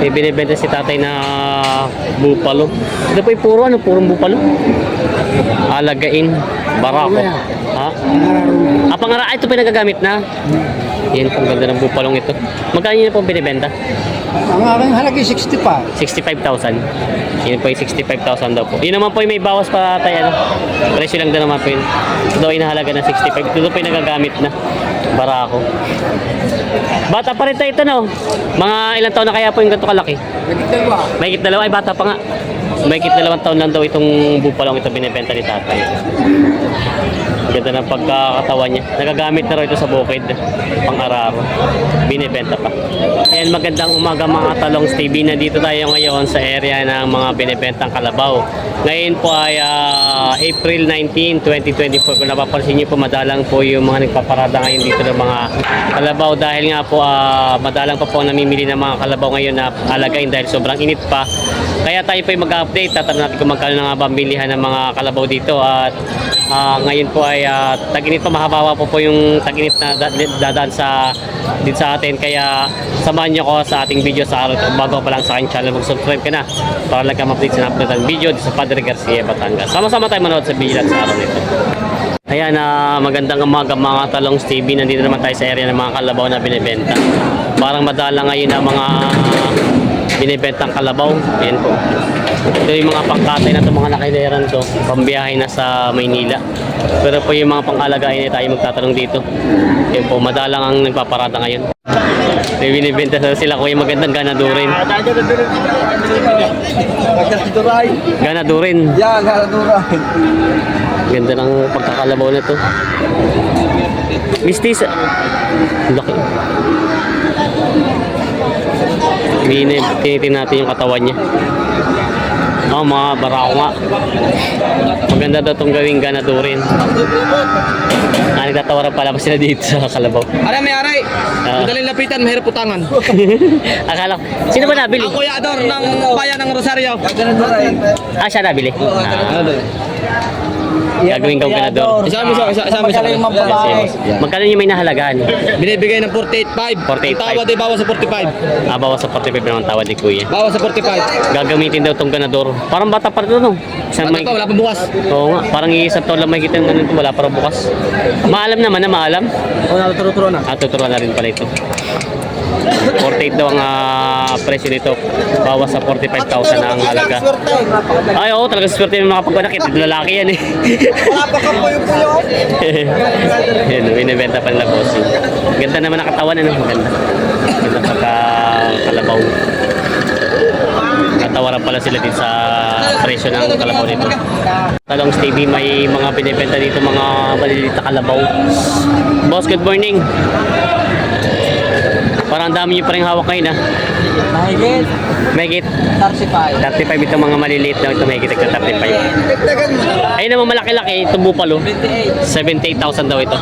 May binibenta si tatay na bupalo. Ito po yung puro ano, purong bupalo. Alagain, barako. Ha? Ah, pangara, ito pa yung nagagamit na. Yan po, ganda ng bupalong ito. Magkano yun po binibenta? Ang aking halagi 60 pa. 65,000. Yun po yung 65,000 daw po. Yun naman po yung may bawas pa tayo. Ano? Presyo lang daw naman po yun. Ito daw yung nahalaga ng 65. Ito daw po yung nagagamit na. Barako. Bata pa rin tayo ito no? Mga ilang taon na kaya po yung ganito kalaki? Nagkita ba? May dalawa, ay bata pa nga. May dalawang taon lang daw itong bupalong ito binibenta ni tatay. Ganda ng pagkakatawan niya. Nagagamit na raw ito sa bukid. Pang-araro. Binibenta pa. Ayan, magandang umaga mga talong TV. Nandito tayo ngayon sa area ng mga binibentang kalabaw. Ngayon po ay ah, April 19, 2024. Kung napapansin niyo po, madalang po yung mga nagpaparada ngayon dito ng mga kalabaw dahil nga po ah, madalang pa po ang namimili ng mga kalabaw ngayon na alagain dahil sobrang init pa. Kaya tayo po ay mag-update. Tatanong natin kung magkano na nga ba ng mga kalabaw dito at Ah, ngayon po ay uh, tag-init pa mahaba po po yung tag-init na da- dadaan sa dito sa atin kaya samahan niyo ko sa ating video sa araw bago pa lang sa aking channel mag-subscribe ka na para lang ka ma-update sa upload ng video sa Padre Garcia Batangas sama-sama tayo manood sa video sa araw nito Ayan, na magandang umaga mga talong TV. Nandito naman tayo sa area ng mga kalabaw na binibenta. Parang madala ngayon ang mga binibentang kalabaw. Ayan po. Ito yung mga pangkatay na ito, mga nakaileran to. Pambiyahe na sa Maynila. Pero po yung mga pangalagain na tayo magtatanong dito. Ayan po, madalang ang nagpaparada ngayon. May binibenta sa sila kuya magandang ganadurin. Nagkaturay. Ganadurin. Yan, nagkaturay. Ganda ng pagkakalabaw na to. Mistis. Laki. Tinitin natin yung katawan niya. Oh, mga barako nga. Maganda daw itong gawing ganadurin. Ah, nagtatawaran pala pa sila dito sa kalabaw. Aray, may aray. Ah. Madaling lapitan, mahirap utangan. Akala ko, sino ba nabili? Ako yung ador ng bayan ng Rosario. Ah, siya nabili. Ah, gagawin kang ganador. Isa mo isa, isa, isa mo isa. Magkano yung may nahalagaan? Binibigay ng 48.5. 48.5. Ang tawad ay bawas sa 45. Ah, bawas sa 45 naman tawad ni Kuya. Bawas sa 45. Gagamitin daw tong ganador. Parang bata pa rin ito, no? Isang Bata may... pa, wala pa bukas. Oo nga, parang iisang taon lang may kita yung ganito. Wala para bukas. Maalam naman na maalam. O, natuturo na. Ah, tuturuan na rin pala ito. 48 daw ang ah, presyo nito. Bawas sa 45,000 na ang halaga. Ay, oo, talaga swerte yung mga pagpanakit. Lalaki yan eh. Wala pa ka po yung puyo. Yan, binibenta pa nila bossing. Ganda naman ang katawan, ano? Maganda. Ganda pagka kalabaw. Katawaran pala sila din sa presyo ng kalabaw nito. Talong TV, may mga binibenta dito, mga maliliit na kalabaw. Boss, good morning. Parang ang dami niyo pa rin hawak ngayon, ah. Mahigit. Mahigit 35. 35 itong mga maliliit na ito, mahigit nagka 35. Ayun naman malaki-laki, itong bupalo. 78,000 daw ito.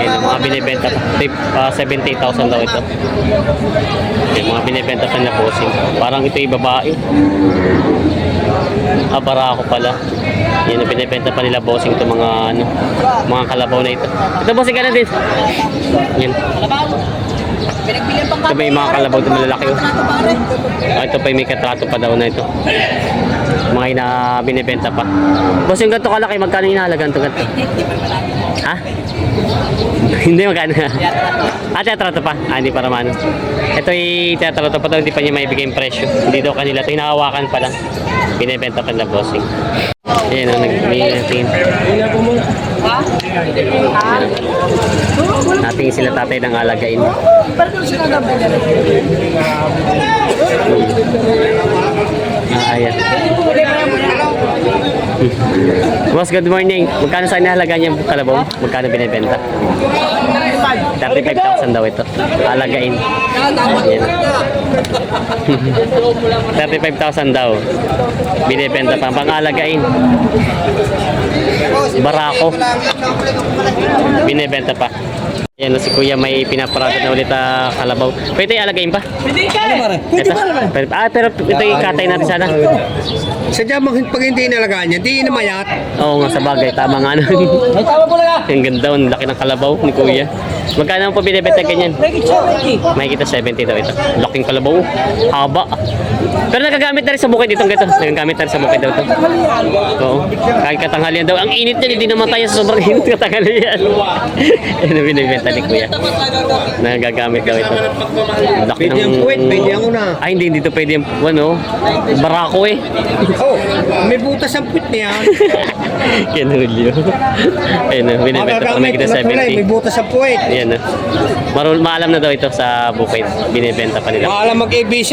Ayun, ang mga binibenta pa. Ah, 78,000 daw ito. Yung mga binibenta pa na posing. Parang ito yung babae. Para ako pala. Yan ang binibenta pa nila bossing to mga ano, mga kalabaw na ito. Ito bossing ka na din. Yan. Ito yung mga kalabaw na malalaki oh. Ah, ito pa yung may katrato pa daw na ito. Mga ina binibenta pa. Boss, yung ganito kalaki, magkano inahalaga ito ganito? Ha? Hindi magkano. ah, teatrato pa. Ah, hindi para mano. Ito yung teatrato pa daw, hindi pa niya maibigay yung presyo. Hindi daw kanila. Ito hinahawakan pa lang. Binibenta pa nila bossing. Ayan, ang nag-may natin. Nating sila tatay ng alagain. Ah, ayan. Boss, good morning. Magkano sa inahalaga niya kalabaw? Magkano binibenta? 35,000 daw ito. Alagain. Yan. 35,000 daw. Binibenta pa. Pang-alagain. Barako. Binibenta pa. Yan si Kuya may pinaparada na ulit ah, kalabaw. Pwede alagayin pa? Ano pare? Ito. Pwede pa. Ah, pero ito ikatay natin sana. Sadya mag, pag hindi inalagaan niya, di namayat. Oo nga sa bagay, tama nga nun. Tawag ko lang Ang ganda, ang laki ng kalabaw ni Kuya. Magkano po binibenta ganyan? May kita 70 daw ito. Laking kalabaw. Haba. Pero nagagamit na rin sa bukid itong gito. Nagagamit na rin sa bukid daw ito. Oo. Kahit katanghalian daw. Ang init niya, hindi naman tayo sa sobrang init katanghalian. Ang binibenta ni Kuya. Nagagamit daw ito. Laki puwet, pwede ang una. Ay, hindi dito pwede yung, ano, barako eh. Oh, may butas ang puwet niya. Yan, Julio. Ayun, oh, binibenta pa may kita na kulay, may 70. butas ang puwet. Yan, oh. Marul maalam na daw ito sa bukid. Binibenta pa nila. Maalam mag-ABC.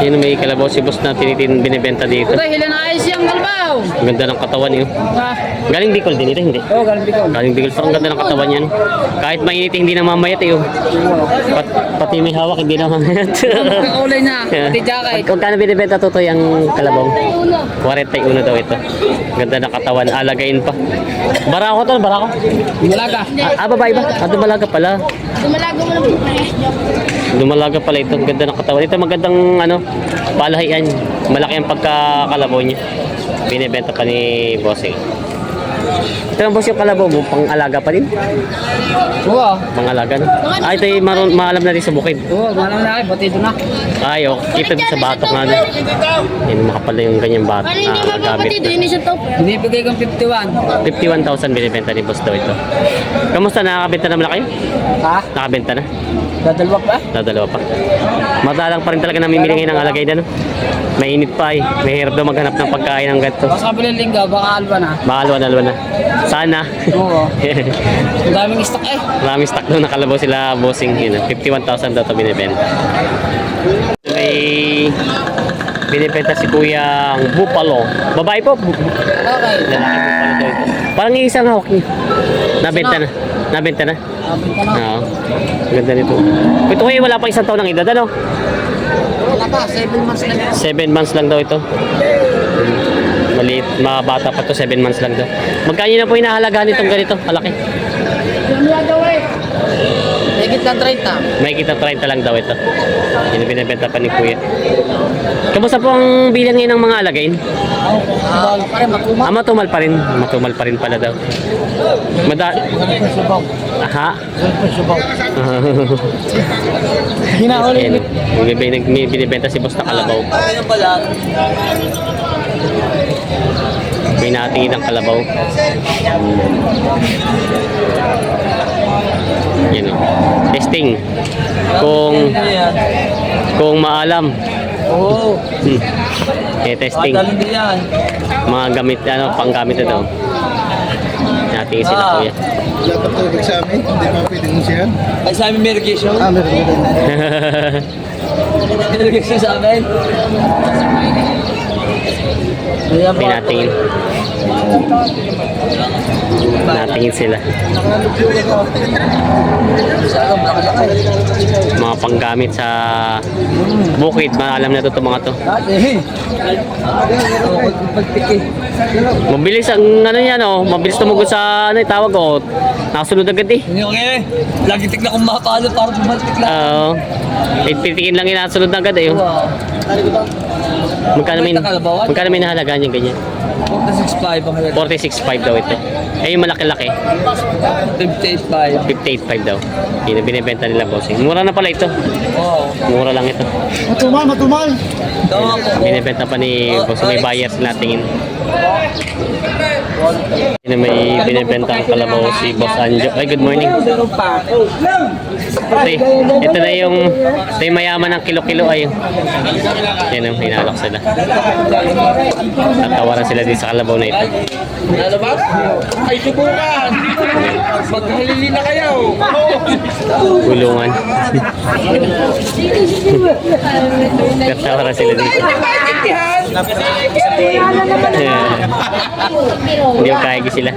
Yan, may kalabaw si boss na tinitin binibenta dito. Ito, hila na ayos yung kalbaw. Ang ganda ng katawan niyo. Ah, Galing Bicol din ito, hindi? Oo, galing bikaw. Galing Bicol. Pero ang ganda ng katawan niyan. Kahit mainit, hindi na mamayat eh. oh. Pat, pati may hawak, hindi na mamayat. kulay na. Pati jacket. Kung kano binibenta to yung kalabaw? 41 daw ito. Ganda ng katawan, alagayin pa. Barako to, barako. Malaga. Ah, babae ba? Ah, dumalaga pala. Dumalago mo po. Dumalaga pala ito. Ganda ng katawan. Ito magandang ano, palahian. Malaki ang pagkakalabaw niya. Binibenta pa ni Bossing. Ito ang boss yung kalabaw mo, pang alaga pa din. Oo. Pang alaga na. Ah, ito yung maroon, maalam na rin sa bukid. Oo, malam na kayo. Pati ito na. Ay, oh, kita sa batok nga. No? Yan, makapal na yung ganyang batok. Paano hindi Ah, gamit. mapapatid? Yun siya to. Binibigay kong 51. 51,000 binibenta ni boss daw ito. Kamusta? Nakakabenta naman na kayo? Ha? Nakabenta na? Dadalwa pa? Dadalawa pa. Madalang pa rin talaga namimili ngayon ng alagay na no? Mainit pa eh. May hirap daw maghanap ng pagkain ng ganito. Baka kabilang lingga, baka alba na. Baka alwan-alwan na. Sana. Oo. Ang daming stock eh. Maraming stock doon nakalabaw sila bossing yun. ah. 51,000 daw ito binibenta. May binibenta si Kuya ang Bupalo. Babae po. Bu- Okay. Lalaki Bupalo daw ito. Parang isang hawak niya. Nabenta na. Nabenta na. Abot ka na. Oo. Ganda nito. Ito kuya wala pa isang taon ng edad ano? Wala pa, 7 months na yan. 7 months lang daw ito. Maliit, mga bata pa to 7 months lang daw. Magkano na po inahalagaan nitong ganito? Malaki. Higit na 30. May kita 30 lang daw ito. Yun binibenta pa ni Kuya. Kamusta po ang bilang ngayon ng mga alagain? Ah, pare, matuma. Ah, matumal pa rin. Matumal pa rin pala daw. Mada... Aha. Hinauli. Yan. May, may, may binibenta si Boss na kalabaw. Ano pala? May natingin ng kalabaw. Yan o. Testing. Kung kung maalam. Oo. Hmm. Eh, testing. Mga gamit, ano, panggamit na daw. Natingin sila Ah. kuya. Wala pa tubig sa amin, hindi pa pwedeng musihan. Ay, sa amin may irrigation. Ah, meron meron. May irrigation sa amin. Ayan May natingin. Natingin sila. Mga panggamit sa bukid. Maalam na to itong mga to. Oo. Mabilis ang ano yan oh. Mabilis tumugon sa ano yung tawag oh. Nakasunod agad eh. Hindi okay. Lagi tignan kung makapalo para bumalik lang. Oo. Uh, pitikin lang yung nakasunod agad eh. oh. Magkano may, magkano may nahalagaan yung ganyan? 46.5 ang halaga. 46.5 daw ito. Eh yung malaki-laki. 58.5. 58.5 daw. Yun ang binibenta nila bossing. Mura na pala ito. Wow. Mura lang ito. Matumal, matumal. Binibenta pa ni boss. May buyers na ang may binibenta ang kalabaw si Boss Anjo. Ay, good morning. Ito, ito na yung, ito yung mayaman ng kilo-kilo ay. Yan ang hinalok sila. Tatawaran sila din sa kalabaw na ito. Ano ba? Ay, subukan! Maghalili na kayo! Gulungan. Tatawaran sila dito. Hindi ko kaya sila.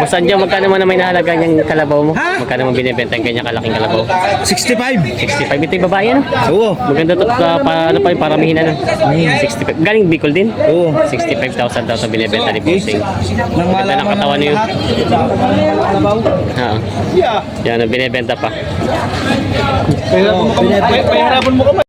Basta dyan, magkano man na may nahalaga niyang kalabaw mo? Magkano mo binibenta yung kanya kalaking kalabaw? 65. 65. Ito yung babae, ano? Oo. Maganda to, uh, pa, ano pa yung paramihin, ano? 65. Galing Bicol din? Oo. 65,000 daw sa binibenta ni Bossing. Nang Ganda ng katawan niyo. Oo. Yan, ang binibenta pa. Pahirapan mo ka. Pahirapan mo ka.